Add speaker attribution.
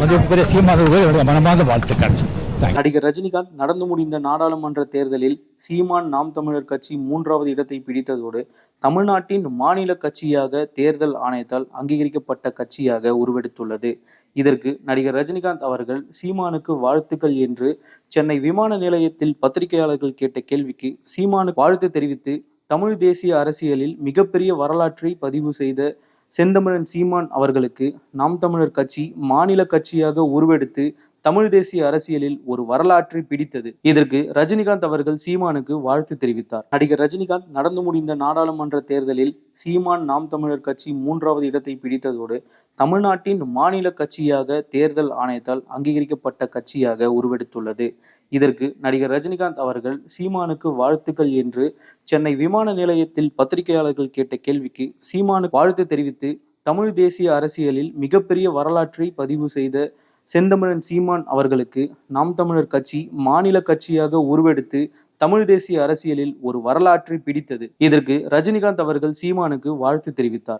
Speaker 1: மதிப்புக்குரிய சீமான் என்னுடைய மனமார்ந்த வாழ்த்துக்கள்.
Speaker 2: நடிகர் ரஜினிகாந்த் நடந்து முடிந்த நாடாளுமன்ற தேர்தலில் சீமான் நாம் தமிழர் கட்சி மூன்றாவது இடத்தை பிடித்ததோடு தமிழ்நாட்டின் மாநில கட்சியாக தேர்தல் ஆணையத்தால் அங்கீகரிக்கப்பட்ட கட்சியாக உருவெடுத்துள்ளது. இதற்கு நடிகர் ரஜினிகாந்த் அவர்கள் சீமானுக்கு வாழ்த்துக்கள் என்று சென்னை விமான நிலையத்தில் பத்திரிகையாளர்கள் கேட்ட கேள்விக்கு சீமானுக்கு வாழ்த்து தெரிவித்து தமிழ் தேசிய அரசியலில் மிகப்பெரிய வரலாற்றை பதிவு செய்த செந்தமிழன் சீமான் அவர்களுக்கு நாம் தமிழர் கட்சி மாநில கட்சியாக உருவெடுத்து தமிழ் தேசிய அரசியலில் ஒரு வரலாற்றை பிடித்தது. இதற்கு ரஜினிகாந்த் அவர்கள் சீமானுக்கு வாழ்த்து தெரிவித்தார். நடிகர் ரஜினிகாந்த் நடந்து முடிந்த நாடாளுமன்ற தேர்தலில் சீமான் நாம் தமிழர் கட்சி மூன்றாவது இடத்தை பிடித்ததோடு தமிழ்நாட்டின் மாநில கட்சியாக தேர்தல் ஆணையத்தால் அங்கீகரிக்கப்பட்ட கட்சியாக உருவெடுத்துள்ளது. இதற்கு நடிகர் ரஜினிகாந்த் அவர்கள் சீமானுக்கு வாழ்த்துக்கள் என்று சென்னை விமான நிலையத்தில் பத்திரிகையாளர்கள் கேட்ட கேள்விக்கு சீமானுக்கு வாழ்த்து தெரிவித்து தமிழ் தேசிய அரசியலில் மிகப்பெரிய வரலாற்றை பதிவு செய்த செந்தமிழன் சீமான் அவர்களுக்கு நாம் தமிழர் கட்சி மாநில கட்சியாக உருவெடுத்து தமிழ் தேசிய அரசியலில் ஒரு வரலாற்றை பிடித்தது. இதற்கு ரஜினிகாந்த் அவர்கள் சீமானுக்கு வாழ்த்து தெரிவித்தார்.